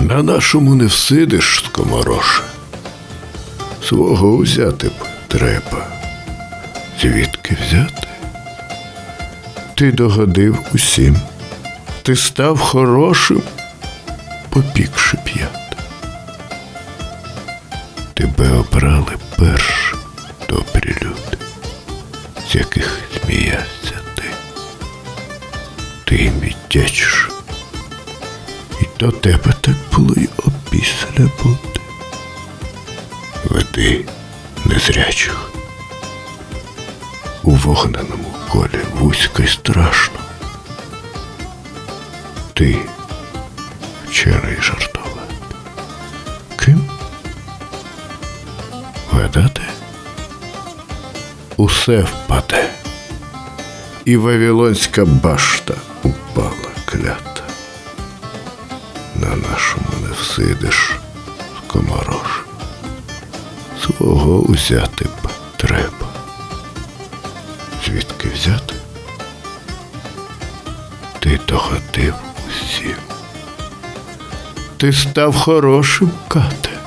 На нашому не всидиш, скомороше. Свого взяти б треба. Звідки взяти? Ти догодив усім. Ти став хорошим, попікши п'ят. Тебе обрали першим, добрі люди, з яких сміявся ти. Ти їм віддячиш. І до тебе так опісля бути. Веди незрячих. У вогненому колі вузько й страшно. Ти вчений жартувати. Ким? Гадати? Усе впаде. І Вавилонська башта упала клята. На нашому не всидиш. Свого узяти б треба. Звідки взяти? Ти догодив усім. Ти став хорошим, кате.